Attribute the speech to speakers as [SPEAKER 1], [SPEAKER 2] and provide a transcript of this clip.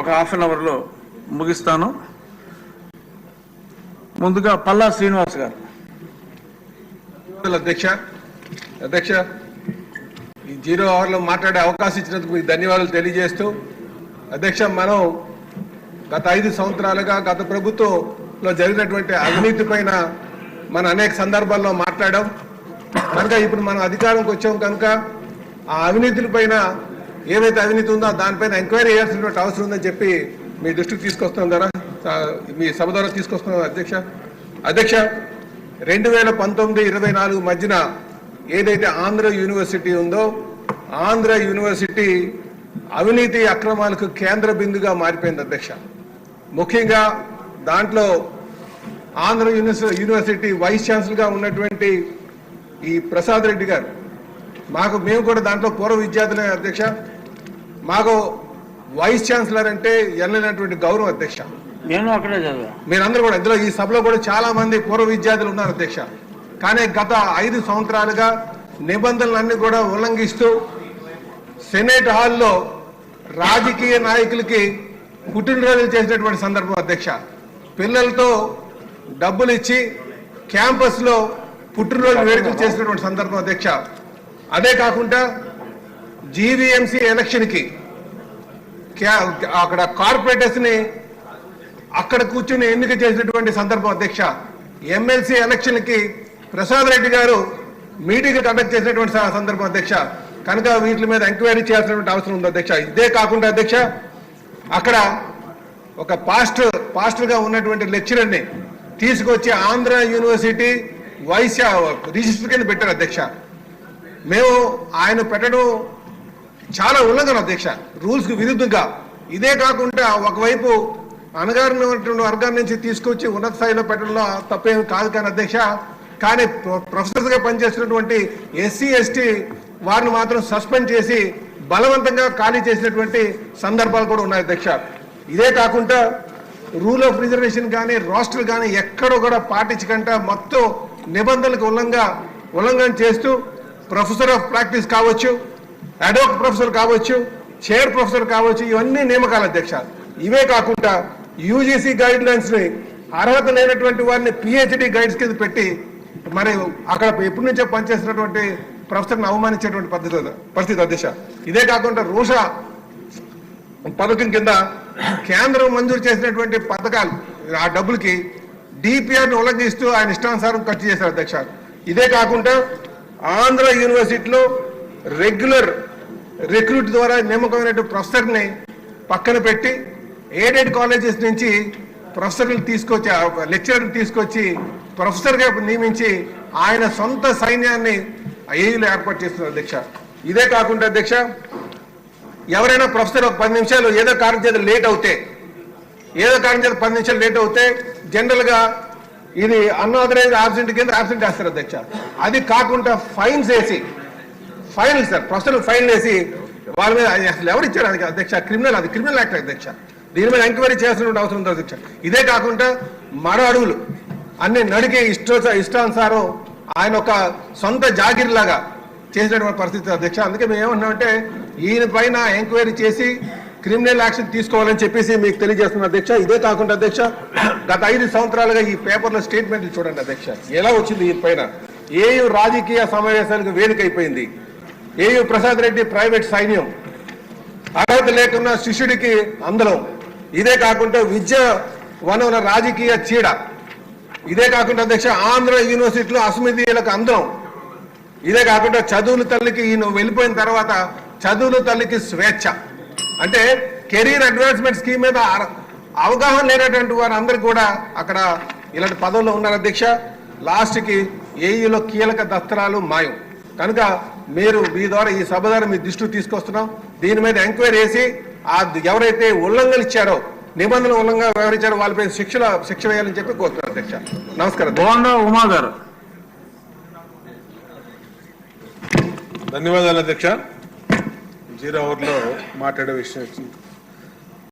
[SPEAKER 1] ఒక half an అవర్లో ముగిస్తాను. ముందుగా పల్లా శ్రీనివాస్ గారు.
[SPEAKER 2] అధ్యక్ష అధ్యక్ష ఈ జీరో అవర్లో మాట్లాడే అవకాశం ఇచ్చినందుకు మీకు ధన్యవాదాలు తెలియజేస్తూ అధ్యక్ష మనం గత ఐదు సంవత్సరాలుగా గత ప్రభుత్వంలో జరిగినటువంటి అవినీతి పైన మనం అనేక సందర్భాల్లో మాట్లాడాం. కనుక ఇప్పుడు మనం అధికారంకి వచ్చాం కనుక ఆ అవినీతుల పైన ఏవైతే అవినీతి ఉందో దానిపైన ఎంక్వైరీ చేయాల్సినటువంటి అవసరం ఉందని చెప్పి మీ దృష్టికి తీసుకొస్తున్నాం ద్వారా మీ సభ ద్వారా తీసుకొస్తున్నాం అధ్యక్ష. అధ్యక్ష రెండు వేల పంతొమ్మిది ఇరవై నాలుగు మధ్యన ఏదైతే ఆంధ్ర యూనివర్సిటీ ఉందో ఆంధ్ర యూనివర్సిటీ అవినీతి అక్రమాలకు కేంద్ర బిందుగా మారిపోయింది అధ్యక్ష. ముఖ్యంగా దాంట్లో ఆంధ్ర యూనివర్సిటీ వైస్ ఛాన్సలర్గా ఉన్నటువంటి ఈ ప్రసాద్ రెడ్డి గారు మాకు మేము కూడా దాంట్లో పూర్వ విద్యార్థులే అధ్యక్ష. మాకు వైస్ ఛాన్సలర్ అంటే ఎనలేనటువంటి గౌరవం అధ్యక్ష.
[SPEAKER 1] నేను అక్కడే చదివా.
[SPEAKER 2] మీరందరూ కూడా ఇందులో ఈ సభలో కూడా చాలా మంది పూర్వ విద్యార్థులు ఉన్నారు అధ్యక్ష. కానీ గత ఐదు సంవత్సరాలుగా నిబంధనలన్నీ కూడా ఉల్లంఘిస్తూ సెనేట్ హాల్లో రాజకీయ నాయకులకి పుట్టినరోజులు చేసినటువంటి సందర్భం అధ్యక్ష. పిల్లలతో డబ్బులు ఇచ్చి క్యాంపస్లో పుట్టినరోజు వేడుకలు చేసినటువంటి సందర్భం అధ్యక్ష. అదే కాకుండా జీవీఎంసీ ఎలక్షన్కి క్యా- అక్కడ కార్పొరేటర్స్ని అక్కడ కూర్చుని ఎన్నిక చేసినటువంటి సందర్భం అధ్యక్ష ఎమ్మెల్సీ ఎలక్షన్కి ప్రసాద్ రెడ్డి గారు మీటింగ్ కండక్ట్ చేసినటువంటి సందర్భం అధ్యక్ష. కనుక వీటి మీద ఎంక్వైరీ చేయాల్సినటువంటి అవసరం ఉంది అధ్యక్ష. ఇదే కాకుండా అధ్యక్ష అక్కడ ఒక పాస్టర్ పాస్టర్గా ఉన్నటువంటి లెక్చరర్ని తీసుకొచ్చి ఆంధ్ర యూనివర్సిటీ వైస్ రిజిస్టర్ కింద పెట్టారు అధ్యక్ష. మేము ఆయన పెట్టడం చాలా ఉల్లంఘన అధ్యక్ష రూల్స్కి విరుద్ధంగా. ఇదే కాకుండా ఒకవైపు అనగారినటువంటి వర్గాల నుంచి తీసుకొచ్చి ఉన్నత స్థాయిలో పెట్టడంలో తప్పేం కాదు కానీ అధ్యక్ష. కానీ ప్రొఫెసర్స్గా పనిచేస్తున్నటువంటి ఎస్సీ ఎస్టీ వారిని మాత్రం సస్పెండ్ చేసి బలవంతంగా ఖాళీ చేసినటువంటి సందర్భాలు కూడా ఉన్నాయి అధ్యక్ష. ఇదే కాకుండా రూల్ ఆఫ్ రిజర్వేషన్ కానీ రాస్టర్ కానీ ఎక్కడో కూడా పాటించకుండా మొత్తం నిబంధనలకు ఉల్లంఘ ఉల్లంఘన చేస్తూ ప్రొఫెసర్ ఆఫ్ ప్రాక్టీస్ కావచ్చు అడోక్ ప్రొఫెసర్ కావచ్చు చైర్ ప్రొఫెసర్ కావచ్చు ఇవన్నీ నియమకాల అధ్యక్ష ఇవే కాకుండా యూజీసీ గైడ్ లైన్స్ని అర్హత లేనటువంటి వారిని పిహెచ్డి గైడ్స్ కింద పెట్టి మరి అక్కడ ఎప్పటి నుంచో పనిచేసినటువంటి ప్రొఫెసర్ని అవమానించేటువంటి పద్ధతి పరిస్థితి అధ్యక్ష ఇదే కాకుండా రూషా పథకం కింద కేంద్రం మంజూరు చేసినటువంటి పథకాలు ఆ డబ్బులకి డిపిఆర్ని ఉల్లంఘిస్తూ ఆయన ఇష్టానుసారం ఖర్చు చేశారు అధ్యక్ష ఇదే కాకుండా ఆంధ్ర యూనివర్సిటీలో రెగ్యులర్ రిక్రూట్ ద్వారా నియమకమైన ప్రొఫెసర్ని పక్కన పెట్టి ఎయిడెడ్ కాలేజెస్ నుంచి ప్రొఫెసర్లు తీసుకొచ్చి లెక్చరర్ని తీసుకొచ్చి ప్రొఫెసర్గా నియమించి ఆయన సొంత సైన్యాన్ని ఐఏలు ఏర్పాటు చేస్తున్నారు అధ్యక్ష. ఇదే కాకుండా అధ్యక్ష ఎవరైనా ప్రొఫెసర్ ఒక పది నిమిషాలు ఏదో కారణం చేత లేట్ అవుతే ఏదో కారణం చేత పది నిమిషాలు లేట్ అవుతే జనరల్గా ఇది అన్ఆథరైజ్ ఆబ్సెంట్ కింద ఆబ్సెంట్ వేస్తారు అధ్యక్ష. అది కాకుండా ఫైన్స్ వేసి ఫైన్ సార్ ప్రస్తుతం ఫైన్ వేసి వాళ్ళ మీద అసలు ఎవరు ఇచ్చారు అది అధ్యక్ష? క్రిమినల్ అది క్రిమినల్ యాక్ట్ అధ్యక్ష. దీని మీద ఎంక్వైరీ చేయాల్సిన అవసరం ఉంది అధ్యక్ష. ఇదే కాకుండా మరో అడుగులు. అన్ని నడికి ఇష్ట ఇష్టానుసారం ఆయన ఒక సొంత జాగిరిలాగా చేసినటువంటి పరిస్థితి అధ్యక్ష. అందుకే మేము ఏమన్నామంటే ఈయన పైన ఎంక్వైరీ చేసి క్రిమినల్ యాక్షన్ తీసుకోవాలని చెప్పేసి మీకు తెలియజేస్తున్న అధ్యక్ష. ఇదే కాకుండా అధ్యక్ష గత ఐదు సంవత్సరాలుగా ఈ పేపర్లో స్టేట్మెంట్లు చూడండి అధ్యక్ష. ఎలా వచ్చింది ఈ పైన? ఏయు రాజకీయ సమావేశానికి వేదిక అయిపోయింది. ఏయు ప్రసాద్ రెడ్డి ప్రైవేట్ సైన్యం. అర్హత లేకున్న శిష్యుడికి అందలం. ఇదే కాకుండా విద్య వనరుల రాజకీయ చీడ. ఇదే కాకుండా అధ్యక్ష ఆంధ్ర యూనివర్సిటీలో అసమితీయులకు అందరం ఇదే కాకుండా చదువుల తల్లికి ఈయన వెళ్ళిపోయిన తర్వాత చదువుల తల్లికి స్వేచ్ఛ. అంటే కెరీర్ అడ్వాన్స్మెంట్ స్కీమ్ మీద అవగాహన లేనటువంటి వారు అందరు కూడా అక్కడ ఇలాంటి పదవుల్లో ఉన్నారు అధ్యక్ష. లాస్ట్కి ఏఈలో కీలక దస్త్రాలు మాయం. కనుక మీరు మీ ద్వారా ఈ సభ ద్వారా మీ దృష్టికి తీసుకొస్తున్నాం. దీని మీద ఎంక్వైరీ చేసి ఆ ఎవరైతే ఉల్లంఘనలు ఇచ్చారో నిబంధనలు ఉల్లంఘన వ్యవహరించారో వాళ్ళపై శిక్షల శిక్ష వేయాలని చెప్పి కోరుతున్నాను అధ్యక్ష. నమస్కారం అధ్యక్ష.
[SPEAKER 1] బోండా ఉమా గారు?
[SPEAKER 3] ధన్యవాదాలు అధ్యక్ష. జీరో అవర్లో మాట్లాడే విషయం వచ్చింది.